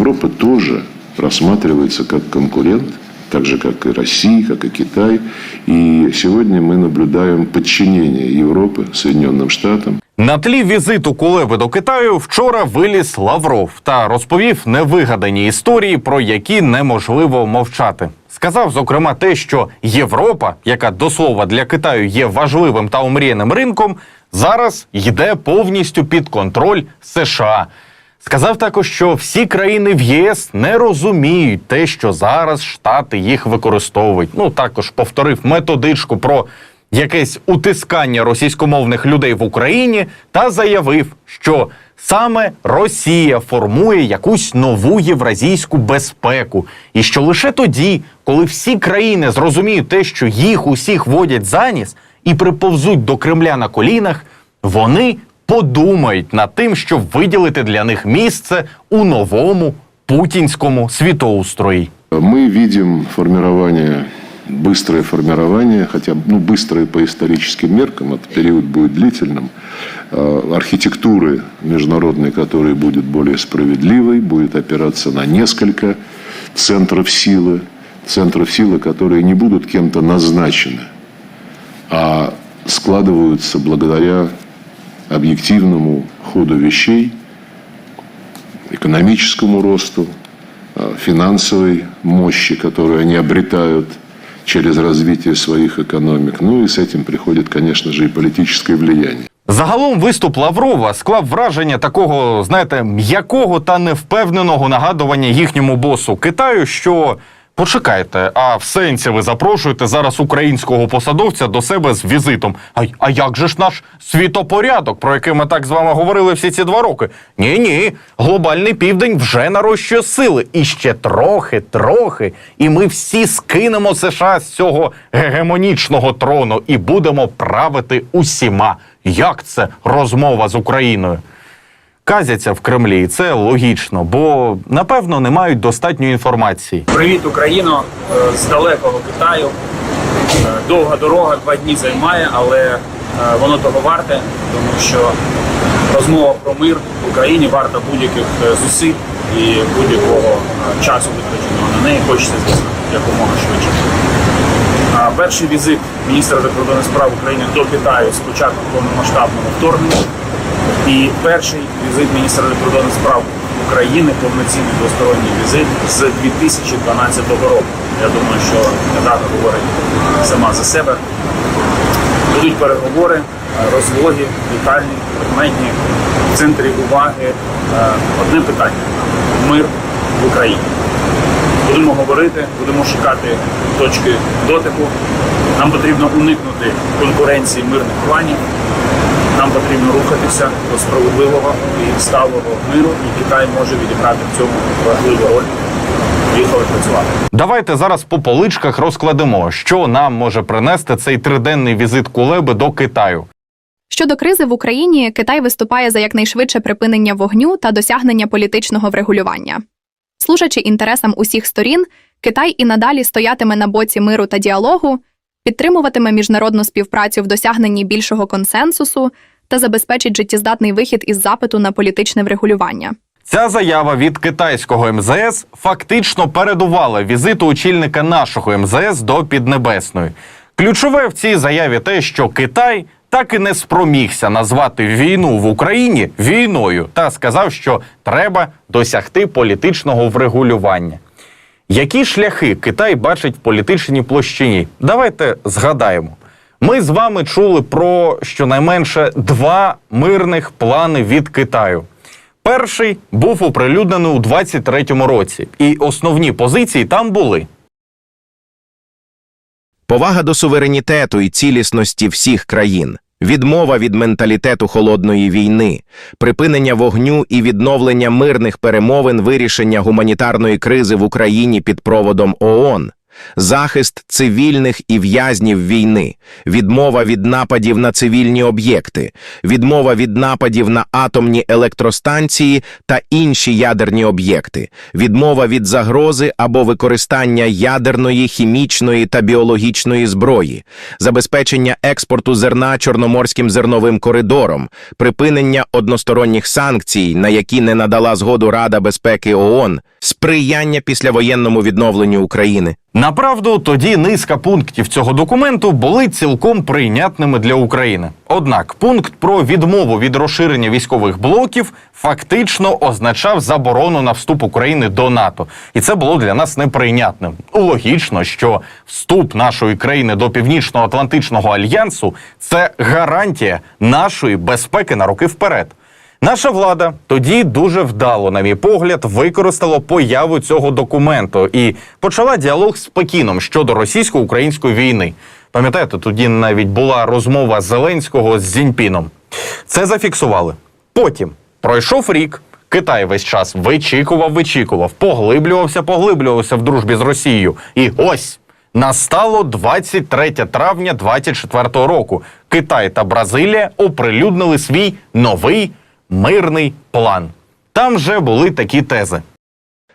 Европа тоже рассматривается как конкурент, так же, как и Россия, как и Китай. И сегодня мы наблюдаем подчинение Европы Соединенным Штатам. На тлі візиту Кулеби до Китаю вчора виліз Лавров та розповів невигадані історії, про які неможливо мовчати. Сказав зокрема те, що Європа, яка до слова для Китаю є важливим та омріяним ринком, зараз йде повністю під контроль США. Сказав також, що всі країни в ЄС не розуміють те, що зараз Штати їх використовують. Ну також повторив методичку про якесь утискання російськомовних людей в Україні та заявив, що саме Росія формує якусь нову євразійську безпеку, і що лише тоді, коли всі країни зрозуміють те, що їх усіх водять за ніс і приповзуть до Кремля на колінах, вони подумають над тим, щоб виділити для них місце у новому путінському світоустрої. Мы видим формирование, быстрое формирование, хотя ну, быстрое по историческим меркам, этот период будет длительным, э, архитектуры международной, которая будет более справедливой, будет опираться на несколько центров силы, центров силы, которые не будут кем-то назначены, а складываются благодаря объективному ходу вещей, экономическому росту, э, финансовой мощи, которую они обретают через развитие своих экономик. Ну и с этим приходит, конечно же, и политическое влияние. Загалом виступ Лаврова склав враження такого, знаєте, м'якого та невпевненого нагадування їхньому босу Китаю, що почекайте, а в сенсі ви запрошуєте зараз українського посадовця до себе з візитом. А, а як же ж наш світопорядок, про який ми так з вами говорили всі ці два роки? Ні, ні, глобальний південь вже нарощує сили. І ще трохи, трохи, і ми всі скинемо США з цього гегемонічного трону і будемо правити усіма. Як це розмова з Україною? Казяться в Кремлі, і це логічно, бо напевно не мають достатньої інформації. Привіт, Україно Е, з далекого Китаю. Е, Довга дорога, два дні займає, але е, воно того варте, тому що розмова про мир в Україні варта будь-яких зусиль і будь-якого часу витраченого на неї. Хочеться, звісно, якомога швидше. Перший візит міністра закордонних справ України до Китаю з початку повномасштабного вторгнення. І перший візит міністра закордонних справ України, повноцінний двосторонній візит з 2012 року. Я думаю, що дата говорить сама за себе. Будуть переговори, розлоги, детальні, предметні, в центрі уваги. е, Одне питання мир в Україні. Будемо говорити, будемо шукати точки дотику. Нам потрібно уникнути конкуренції мирних планів. Потрібно рухатися до справедливого і сталого миру, і Китай може відіграти в цьому важливу роль. Поїхали працювати. Давайте зараз по поличках розкладемо, що нам може принести цей триденний візит Кулеби до Китаю. Щодо кризи в Україні, Китай виступає за якнайшвидше припинення вогню та досягнення політичного врегулювання. Служачи інтересам усіх сторін, Китай і надалі стоятиме на боці миру та діалогу, підтримуватиме міжнародну співпрацю в досягненні більшого консенсусу та забезпечить життєздатний вихід із запиту на політичне врегулювання. Ця заява від китайського МЗС фактично передувала візиту очільника нашого МЗС до Піднебесної. Ключове в цій заяві те, що Китай так і не спромігся назвати війну в Україні війною та сказав, що треба досягти політичного врегулювання. Які шляхи Китай бачить в політичній площині? Давайте згадаємо. Ми з вами чули про щонайменше два мирних плани від Китаю. Перший був оприлюднений у 23-му році, і основні позиції там були. повага до суверенітету і цілісності всіх країн, відмова від менталітету холодної війни, припинення вогню і відновлення мирних перемовин вирішення гуманітарної кризи в Україні під проводом ООН, захист цивільних і в'язнів війни, відмова від нападів на цивільні об'єкти, відмова від нападів на атомні електростанції та інші ядерні об'єкти, відмова від загрози або використання ядерної, хімічної та біологічної зброї, забезпечення експорту зерна Чорноморським зерновим коридором, припинення односторонніх санкцій, на які не надала згоду Рада безпеки ООН, сприяння післявоєнному відновленню України. Направду, тоді низка пунктів цього документу були цілком прийнятними для України. Однак пункт про відмову від розширення військових блоків фактично означав заборону на вступ України до НАТО, і це було для нас неприйнятним. Логічно, що вступ нашої країни до Північно-Атлантичного альянсу це гарантія нашої безпеки на роки вперед. Наша влада тоді дуже вдало, на мій погляд, використала появу цього документу і почала діалог з Пекіном щодо російсько-української війни. Пам'ятаєте, тоді навіть була розмова Зеленського з Зіньпіном. Це зафіксували. Потім пройшов рік. Китай весь час вичікував, вичікував, поглиблювався, поглиблювався в дружбі з Росією. І ось настало 23 травня 24 року. Китай та Бразилія оприлюднили свій новий мирний план. Там вже були такі тези.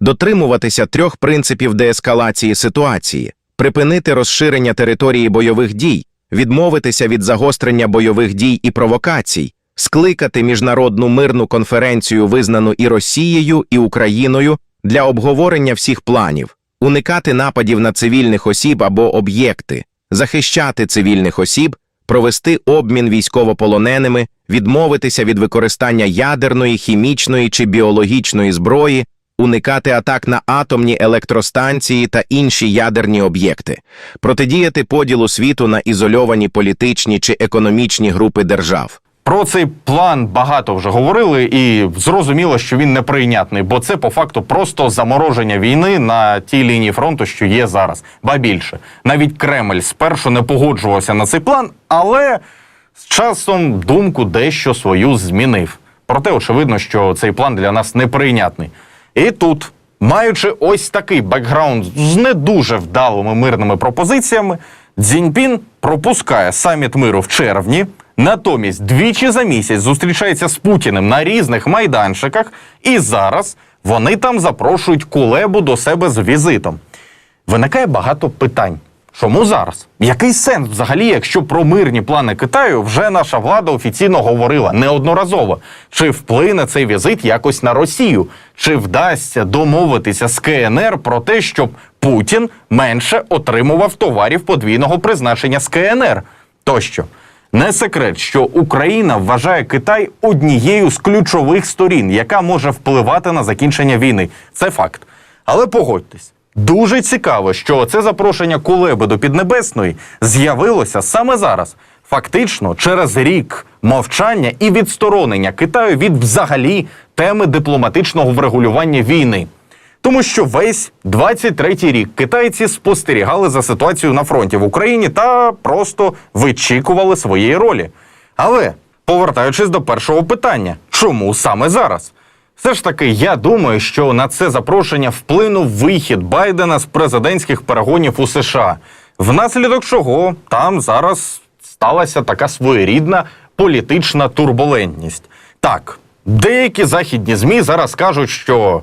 дотримуватися трьох принципів деескалації ситуації, припинити розширення території бойових дій, відмовитися від загострення бойових дій і провокацій, скликати міжнародну мирну конференцію, визнану і Росією, і Україною для обговорення всіх планів, уникати нападів на цивільних осіб або об'єкти, захищати цивільних осіб, провести обмін військовополоненими, відмовитися від використання ядерної, хімічної чи біологічної зброї, уникати атак на атомні електростанції та інші ядерні об'єкти, протидіяти поділу світу на ізольовані політичні чи економічні групи держав. Про цей план багато вже говорили, і зрозуміло, що він неприйнятний, бо це по факту просто замороження війни на тій лінії фронту, що є зараз. Ба більше, навіть Кремль спершу не погоджувався на цей план, але з часом думку дещо свою змінив. Проте очевидно, що цей план для нас неприйнятний. І тут, маючи ось такий бекграунд з не дуже вдалими мирними пропозиціями, Цзіньпін пропускає саміт миру в червні. Натомість двічі за місяць зустрічається з Путіним на різних майданчиках, і зараз вони там запрошують Кулебу до себе з візитом. Виникає багато питань. Чому зараз? Який сенс взагалі, якщо про мирні плани Китаю вже наша влада офіційно говорила неодноразово? Чи вплине цей візит якось на Росію? Чи вдасться домовитися з КНР про те, щоб Путін менше отримував товарів подвійного призначення з КНР? Тощо. Не секрет, що Україна вважає Китай однією з ключових сторін, яка може впливати на закінчення війни. Це факт. Але погодьтесь, дуже цікаво, що це запрошення Кулеби до Піднебесної з'явилося саме зараз. Фактично, через рік мовчання і відсторонення Китаю від взагалі теми дипломатичного врегулювання війни. Тому що весь 23-й рік китайці спостерігали за ситуацією на фронті в Україні та просто вичікували своєї ролі. Але повертаючись до першого питання, чому саме зараз? Все ж таки, я думаю, що на це запрошення вплинув вихід Байдена з президентських перегонів у США, внаслідок чого там зараз сталася така своєрідна політична турбулентність. Так, деякі західні змі зараз кажуть, що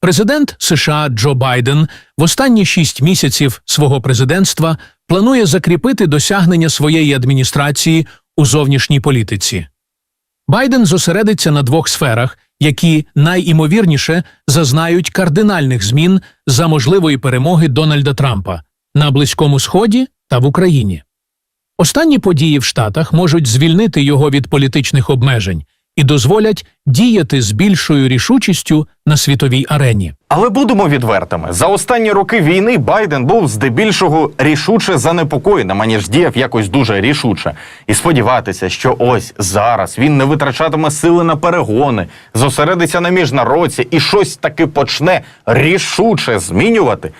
Президент США Джо Байден в останні шість місяців свого президентства планує закріпити досягнення своєї адміністрації у зовнішній політиці. Байден зосередиться на двох сферах, які найімовірніше зазнають кардинальних змін за можливої перемоги Дональда Трампа на Близькому Сході та в Україні. Останні події в Штатах можуть звільнити його від політичних обмежень і дозволять діяти з більшою рішучістю на світовій арені. Але будемо відвертими. За останні роки війни Байден був здебільшого рішуче занепокоєним, аніж діяв якось дуже рішуче. І сподіватися, що ось зараз він не витрачатиме сили на перегони, зосередиться на міжнародці і щось таки почне рішуче змінювати.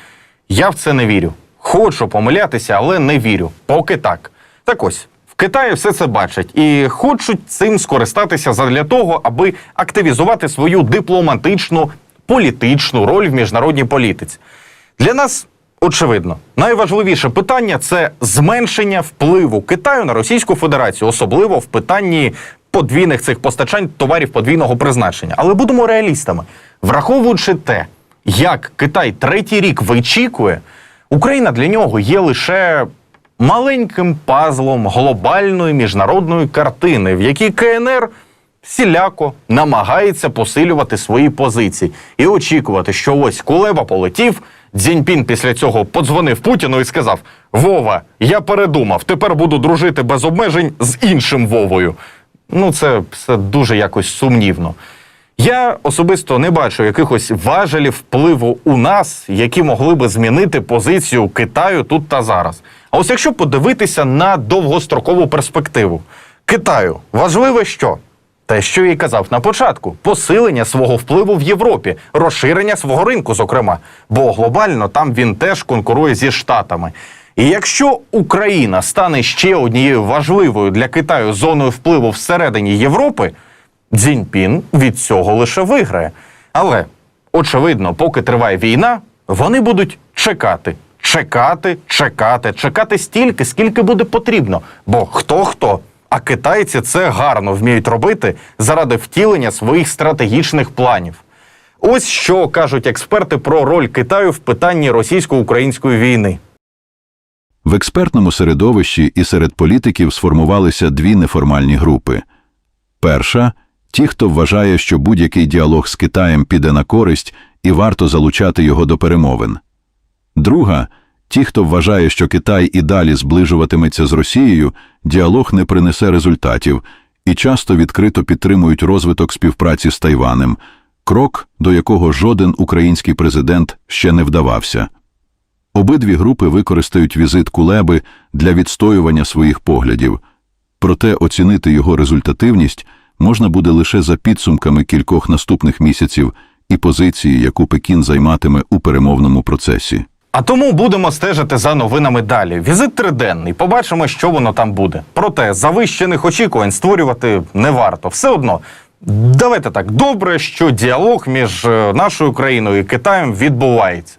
Я в це не вірю. Хочу помилятися, але не вірю. Поки так. Так ось. В Китаї все це бачать і хочуть цим скористатися задля того, аби активізувати свою дипломатичну політичну роль в міжнародній політиці. Для нас очевидно, найважливіше питання це зменшення впливу Китаю на Російську Федерацію, особливо в питанні подвійних цих постачань товарів подвійного призначення. Але будемо реалістами, враховуючи те, як Китай третій рік вичікує, Україна для нього є лише маленьким пазлом глобальної міжнародної картини, в якій КНР всіляко намагається посилювати свої позиції і очікувати, що ось Кулеба полетів. Дзіньпін після цього подзвонив Путіну і сказав: Вова, я передумав, тепер буду дружити без обмежень з іншим Вовою. Ну, це все дуже якось сумнівно. Я особисто не бачу якихось важелів впливу у нас, які могли би змінити позицію Китаю тут та зараз. А ось якщо подивитися на довгострокову перспективу, Китаю важливе що? Те, що я й казав на початку: посилення свого впливу в Європі, розширення свого ринку, зокрема, бо глобально там він теж конкурує зі Штатами. І якщо Україна стане ще однією важливою для Китаю зоною впливу всередині Європи, Цзіньпін від цього лише виграє. Але очевидно, поки триває війна, вони будуть чекати, чекати, чекати, чекати стільки, скільки буде потрібно. Бо хто хто, а китайці це гарно вміють робити заради втілення своїх стратегічних планів. Ось що кажуть експерти про роль Китаю в питанні російсько-української війни. В експертному середовищі і серед політиків сформувалися дві неформальні групи. Перша ті, хто вважає, що будь-який діалог з Китаєм піде на користь і варто залучати його до перемовин. Друга ті, хто вважає, що Китай і далі зближуватиметься з Росією, діалог не принесе результатів і часто відкрито підтримують розвиток співпраці з Тайванем, крок, до якого жоден український президент ще не вдавався. Обидві групи використають візит Кулеби для відстоювання своїх поглядів, проте оцінити його результативність можна буде лише за підсумками кількох наступних місяців і позиції, яку Пекін займатиме у перемовному процесі. А тому будемо стежити за новинами далі. Візит триденний, побачимо, що воно там буде. Проте завищених очікувань створювати не варто. Все одно. Давайте так, добре, що діалог між е, нашою країною і Китаєм відбувається.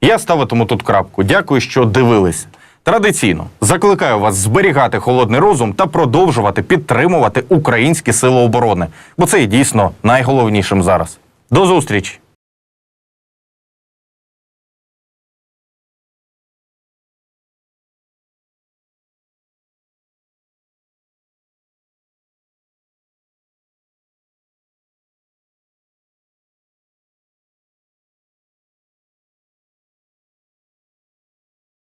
Я ставитиму тут крапку. Дякую, що дивилися. Традиційно закликаю вас зберігати холодний розум та продовжувати підтримувати українські сили оборони, бо це є дійсно найголовнішим зараз. До зустрічі!